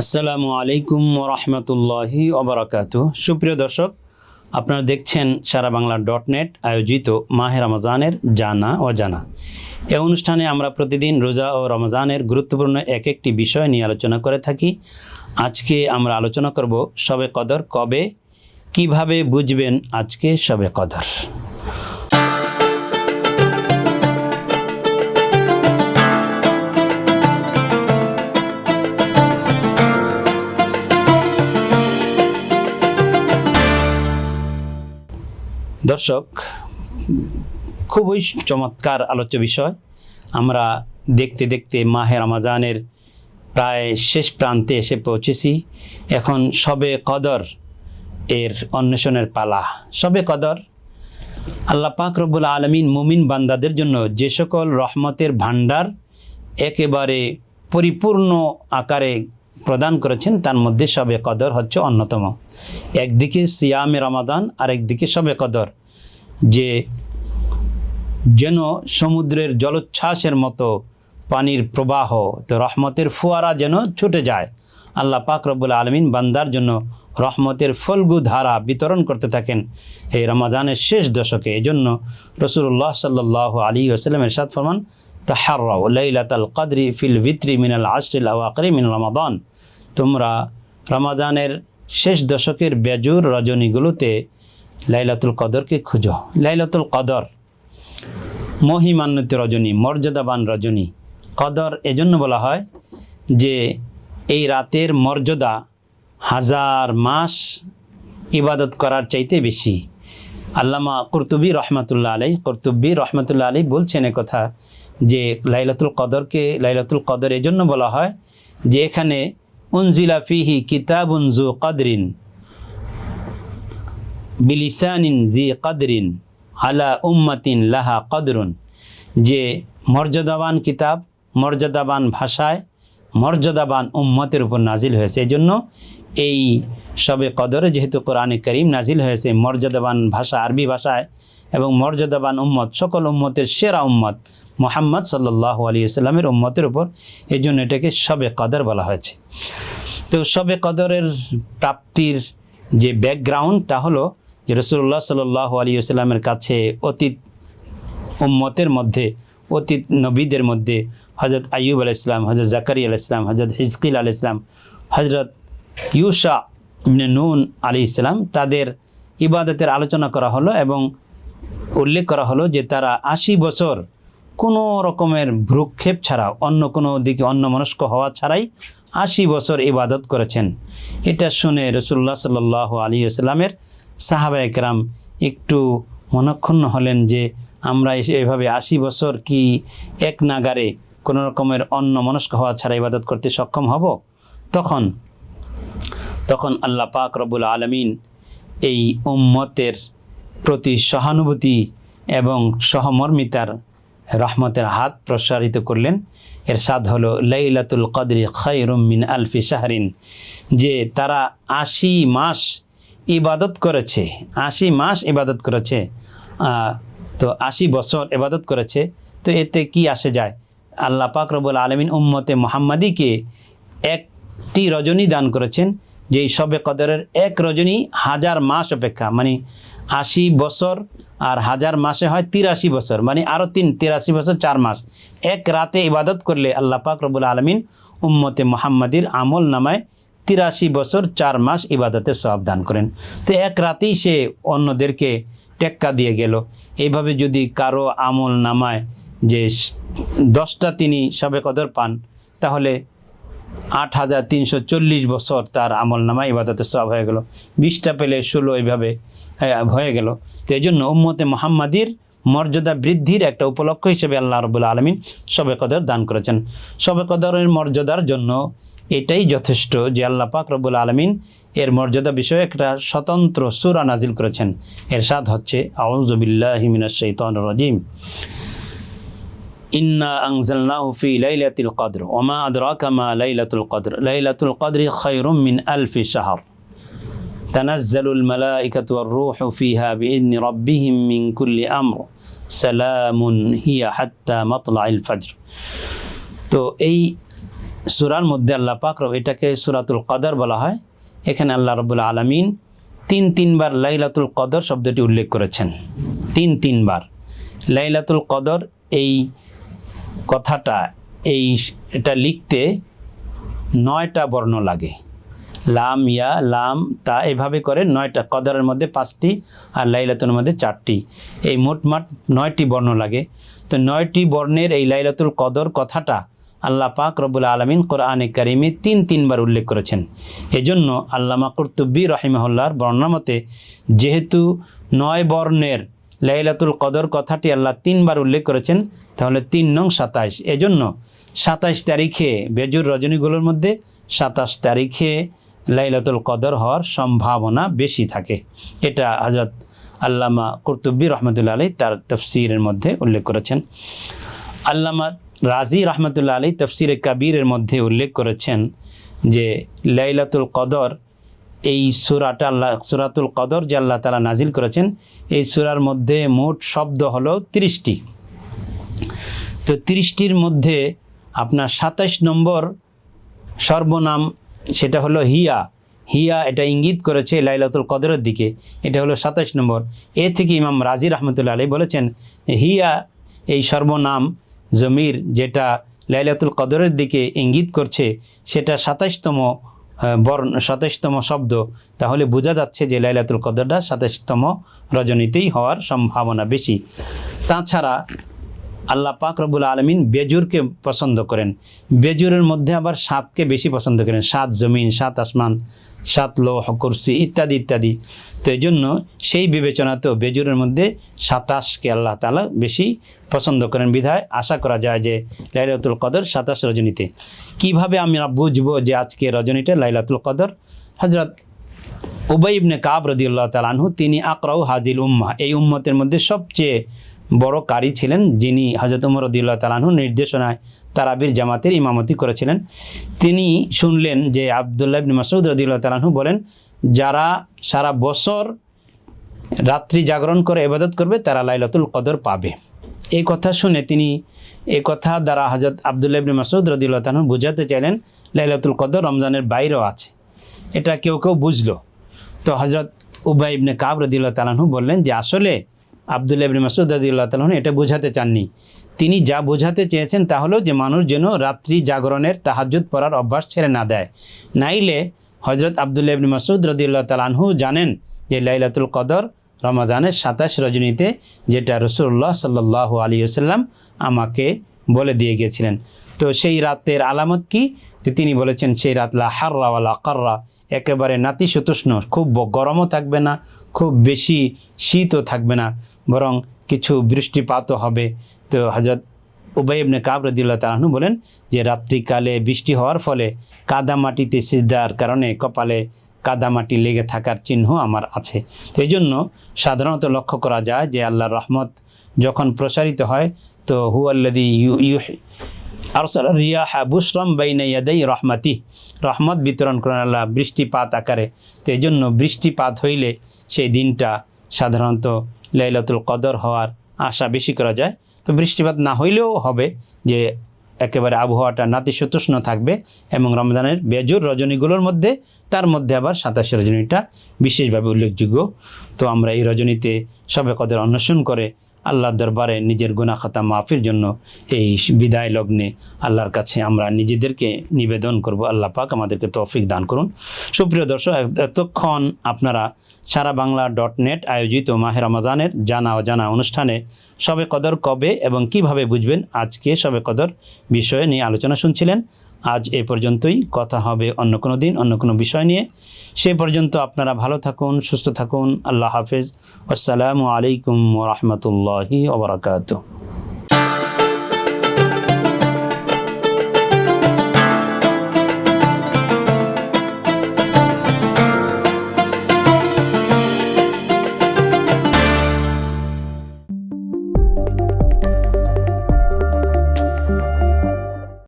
আসসালামু আলাইকুম রহমতুল্লাহি অবরাকাতু সুপ্রিয় দর্শক, আপনারা দেখছেন সারা বাংলা ডট নেট, আয়োজিত মাহে রমজানের জানা ও জানা এ অনুষ্ঠানে আমরা প্রতিদিন রোজা ও রমজানের গুরুত্বপূর্ণ এক একটি বিষয় নিয়ে আলোচনা করে থাকি। আজকে আমরা আলোচনা করব শবে কদর কবে, কীভাবে বুঝবেন আজকে শবে কদর। দর্শক, খুবই চমৎকার আলোচ্য বিষয়। আমরা দেখতে দেখতে মাহে রমাজানের প্রায় শেষ প্রান্তে এসে পৌঁছেছি। এখন সবে কদর এর অন্বেষণের পালা। সবে কদর, আল্লাহ পাক রব্বুল আলমিন মুমিন বান্দাদের জন্য যে সকল রহমতের ভাণ্ডার একেবারে পরিপূর্ণ আকারে প্রদান করেছেন, তার মধ্যে সবে কদর হচ্ছে অন্যতম। একদিকে সিয়ামে রমাদান আর একদিকে সবে কদর। যে যেন সমুদ্রের জলোচ্ছ্বাসের মতো পানির প্রবাহ, তো রহমতের ফোয়ারা যেন ছুটে যায়। আল্লাহ পাক রব্বুল আলমিন বান্দার জন্য রহমতের ফলগু ধারা বিতরণ করতে থাকেন এই রমাদানের শেষ দশকে। এজন্য রসুল্লাহ সাল্লাহ আলী ওসালামের সাদ ফরমান তাহারাও লাইলাতাল কদরি ফিল ভিত্রি মিনাল আশরিল আওয়াকরি মিন রমাদান। তোমরা রমাদানের শেষ দশকের বেজুর রজনীগুলোতে লাইলাতুল কদরকে খুঁজো। লাইলাতুল কদর মহিমান্বিত রজনী, মর্যাদাবান রজনী। কদর এজন্য বলা হয় যে এই রাতের মর্যাদা হাজার মাস ইবাদত করার চাইতে বেশি। আল্লামা কর্তুবী রহমাতুল্লাহ আলাই কর্তুব্বী রহমতুল্লাহ আলী বলছেন কথা যে লাইলাতুল কদরকে লাইলাতুল কদর এজন্য বলা হয় যে এখানে, উনজিলা ফিহি কিতাবুন জু কদরিন, বিলিসানিন জি কদরিন, আলা উম্মাতিন লাহা কদরুন। যে মর্যাদাবান কিতাব, মর্যাদাবান ভাষায় মর্যাদাবান উম্মতের উপর নাজিল হয়েছে। এই জন্য এই সবে কদরে যেহেতু কোরআনে করিম নাজিল হয়েছে, মর্যাদাবান ভাষা, আরবি ভাষায় এবং মর্যাদাবান উম্মত, সকল উম্মতের সেরা উম্মত মোহাম্মদ সাল্লাহ আলী সাল্লামের উম্মতের উপর এই জন্য এটাকে সবে কদর বলা হয়েছে। তো সবে কদরের প্রাপ্তির যে ব্যাকগ্রাউন্ড তা হলো যে রসুল্লাহ সাল্লাহ আলী সাল্লামের কাছে অতীত উম্মতের মধ্যে অতীত নবীদের মধ্যে হজরত আইয়ুব আল ইসলাম হজরত জাকারি আল ইসলাম হজরত হিজকিল আল ইসলাম হজরত ইউসা নুন আলী ইসলাম তাদের ইবাদতের আলোচনা করা হলো এবং উল্লেখ করা হলো যে তারা আশি বছর কোনো রকমের ভ্রুক্ষেপ ছাড়া, অন্য কোনো দিকে অন্য মনস্ক হওয়া ছাড়াই আশি বছর ইবাদত করেছেন। এটা শুনে রসুল্লাহ সাল আলী আসলামের সাহাবা একরাম একটু মনক্ষুণ্ণ হলেন যে, আমরা এসে এভাবে আশি বছর কি এক নাগারে কোনো রকমের অন্য মনস্ক হওয়া ছাড়া ইবাদত করতে সক্ষম হব? তখন তখন আল্লাহ পাক রবুল আলমিন এই উম্মতের প্রতি সহানুভূতি এবং সহমর্মিতার রহমতের হাত প্রসারিত করলেন। এর স্বাদ হলো, লাইলাতুল কদরি খৈরুমিন আলফি শাহরিন যে তারা আশি মাস ইবাদত করেছে, আশি মাস ইবাদত করেছে তো আশি বছর ইবাদত করেছে, তো এতে কি আসে যায়? আল্লাহ পাক রবুল আলমিন উম্মতে মোহাম্মদীকে একটি রজনী দান করেছেন, যেই সবে কদরের এক রজনী হাজার মাস অপেক্ষা মানে আশি বছর আর হাজার মাসে হয় তিরাশি বছর মানে আরও তিন, তিরাশি বছর চার মাস। এক রাতে ইবাদত করলে আল্লাহ পাক রবুল আলমিন উম্মতে মোহাম্মদীর আমল নামায় তিরাশি বছর চার মাস ইবাদতের সব দান করেন। তো এক রাতেই সে অন্যদেরকে টেক্কা দিয়ে গেল। এইভাবে যদি কারও আমল নামায় যে দশটা তিনি সবে কদর পান, তাহলে আট হাজার তিনশো চল্লিশ বছর তার আমল নামা ইবাদতের সব হয়ে গেল। বিশটা পেলে ষোলো এইভাবে হয়ে গেল। তো এই জন্য উম্মতে মোহাম্মদীর মর্যাদা বৃদ্ধির একটা উপলক্ষ হিসেবে আল্লাহ রবুল্লা আলমিন সবে কদর দান করেছেন। সবে কদরের মর্যাদার জন্য এটাই যথেষ্ট যে আল্লাহ পাক রব্বুল আলমিন এর মর্যাদা বিষয়ে একটা স্বতন্ত্র সুরা নাজিল করেছেন এর স্বাদ হচ্ছে আউজবিল্লাহিমিনা শৈতন রাজিম ইন্না আংজালনাহু ফি লাইলাতুল কদর ওমা আদরাকা মা লাইলাতুল কদর লাইলাতুল কদরি খায়রুম মিন আলফি শাহর تنزل الملائكة والروح فيها بإذن ربهم من كل أمر سلام هي حتى مطلع الفجر তো এই সুরার মধ্যে আল্লাহ পাক এটাকে সুরাতুল কদর বলা হয়। এখানে আল্লাহ রবুল্লা আলমিন তিন তিনবার লাইলাতুল কদর শব্দটি উল্লেখ করেছেন। তিন তিনবার। লাইলাতুল কদর এই কথাটা, এই এটা লিখতে নয়টা বর্ণ লাগে। লাম, ইয়া, লাম, তা এভাবে করে নয়টা, কদরের মধ্যে পাঁচটি আর লাইলাতুল মধ্যে চারটি। এই মোটমাট নয়টি বর্ণ লাগে। তো নয়টি বর্ণের এই লাইলাতুল কদর কথাটা আল্লাহ পাক রবুল আলমিন কোরআনে কারিমে তিন তিনবার উল্লেখ করেছেন। এজন্য আল্লামা কর্তুব্বি রহিমহল্লার বর্ণামতে যেহেতু নয় বর্ণের লাইলাতুল কদর কথাটি আল্লাহ তিনবার উল্লেখ করেছেন, তাহলে তিন নং সাতাইশ। এজন্য সাতাইশ তারিখে বেজুর রজনীগুলোর মধ্যে সাতাশ তারিখে লাইলাতুল কদর হওয়ার সম্ভাবনা বেশি থাকে। এটা হজরত আল্লামা কর্তুব্বি রহমতুল্লা আলী তার তফসিরের মধ্যে উল্লেখ করেছেন। আল্লামা রাজি রহমতুল্লা আলী তফসিরে কাবীরের মধ্যে উল্লেখ করেছেন যে লাইলাতুল কদর, এই সুরাটা আল্লাহ, সুরাতুল কদর যে আল্লাহ তালা নাজিল করেছেন, এই সুরার মধ্যে মোট শব্দ হলো তিরিশটি। তো তিরিশটির মধ্যে আপনার সাতাশ নম্বর সর্বনাম সেটা হলো হিয়া। হিয়া এটা ইঙ্গিত করেছে লাইলাতুল কদরের দিকে, এটা হলো সাতাইশ নম্বর। এ থেকে ইমাম রাজি রহমতুল্লা আলী বলেছেন, হিয়া এই সর্বনাম জমির যেটা লাইলাতুল কদরের দিকে ইঙ্গিত করছে, সেটা সাতাইশতম বর্ণ, সাতাইশতম শব্দ। তাহলে বোঝা যাচ্ছে যে লাইলাতুল কদরটা সাতাইশতম রজনীতেই হওয়ার সম্ভাবনা বেশি। তাছাড়া আল্লাহ পাক রবুল আলমিন বেজুরকে পছন্দ করেন। বেজুরের মধ্যে আবার সাতকে বেশি পছন্দ করেন। সাত জমিন, সাত আসমান, সাত লৌহ, কুরসি ইত্যাদি ইত্যাদি। তো এই জন্য সেই বিবেচনাতেও বেজুরের মধ্যে সাতাশকে আল্লাহ তালা বেশি পছন্দ করেন বিধায় আশা করা যায় যে লাইলাতুল কদর সাতাশ রজনীতে। কীভাবে আমরা বুঝব যে আজকে রজনীটা লাইলাতুল কদর? হজরত উবাই ইবনে কাব রদিউল্লাহ তালানহু তিনি আকরাউ হাজিল উম্মা এই উম্মতের মধ্যে সবচেয়ে বড় কারি ছিলেন যিনি হজরত উমর রদিউল্লাহ তালানহু নির্দেশনায় তারাবির জামাতের ইমামতি করেছিলেন। তিনি শুনলেন যে আবদুল্লাহ ইবনে মাসুদ রদিউল্লাহ তালানহু বলেন, যারা সারা বছর রাত্রি জাগরণ করে এবাদত করবে, তারা লাইলাতুল কদর পাবে। এই কথা শুনে তিনি এই কথা দ্বারা হজরত আবদুল্লাহ ইবনে মাসুদ রদিউল্লাহ তালাহু বুঝাতে চাইলেন, লাইলাতুল কদর রমজানের বাইরেও আছে। এটা কেউ কেউ বুঝলো। তো হজরত উবাই ইবনে কাব রদিল্লাহ তালাহু বললেন যে, আসলে আবদুল্লাহ ইবনে মাসুদ রদিল্লাহ তালাহু এটা বোঝাতে চাননি। তিনি যা বোঝাতে চেয়েছেন তা হলো যে মানুষ যেন রাত্রি জাগরণের তাহাজ্জুদ পড়ার অভ্যাস ছেড়ে না দেয়। নাইলে হজরত আবদুল্লাহ ইবনে মাসুদ রদিল্লাহ তালাহু জানেন যে লাইলাতুল কদর রমাজানের সাতাশ রজনীতে যেটা রসুল্লাহ সাল্লাহ আলী আসাল্লাম আমাকে বলে দিয়ে গিয়েছিলেন। তো সেই রাতের আলামত কি? তিনি বলেছেন, সেই রাত লা হাররা ওয়ালা কাররা, একেবারে নাতিশীতোষ্ণ, খুব গরমও থাকবে না, খুব বেশি শীতও থাকবে না। বরং কিছু বৃষ্টিপাতও হবে। তো হজরত উবাই ইবনে কাব তালাহনু বলেন যে, রাত্রিকালে বৃষ্টি হওয়ার ফলে কাদা মাটিতে সিজদার কারণে কপালে কাদামাটি লেগে থাকার চিহ্ন আমার আছে। তো এই জন্য সাধারণত লক্ষ্য করা যায় যে, আল্লাহর রহমত যখন প্রসারিত হয়, তো হু আল্লাদি ইউ ইউ, আরসাল রিয়াহা বুসরম বাইনা ইয়াদাই রহমাতি রহমত বিতরণ করেন আল্লাহ বৃষ্টিপাত আকারে। তো এই জন্য বৃষ্টিপাত হইলে সেই দিনটা সাধারণত লাইলাতুল কদর হওয়ার আশা বেশি করা যায়। তো বৃষ্টিপাত না হইলেও হবে যে একেবারে আবহাওয়াটা নাতিশীতোষ্ণ থাকবে এবং রমজানের বেজুর রজনীগুলোর মধ্যে, তার মধ্যে আবার সাতাশে রজনীটা বিশেষভাবে উল্লেখযোগ্য। তো আমরা এই রজনীতে সবে কদের অন্বেষণ করে আল্লাহর দরবারে নিজের গুনাহ খাতা মাফির জন্য এই বিদায় লগ্নে আল্লাহর কাছে আমরা নিজেদেরকে নিবেদন করব। আল্লাহ পাক আমাদেরকে তৌফিক দান করুন। সুপ্রিয় দর্শক এতক্ষণ আপনারা সারা বাংলা ডট নেট আয়োজিত মাহে রমাজানের জানা অজানা অনুষ্ঠানে সবে কদর কবে এবং কীভাবে বুঝবেন আজকে সবে কদর বিষয়ে নিয়ে আলোচনা শুনছিলেন। আজ এ পর্যন্তই। কথা হবে অন্য কোনো দিন, অন্য কোনো বিষয় নিয়ে। সে পর্যন্ত আপনারা ভালো থাকুন, সুস্থ থাকুন। আল্লাহ হাফেজ। আসসালামু আলাইকুম রহমতুল্লাহি। রহমতুল্লাহি ওবরাকাতু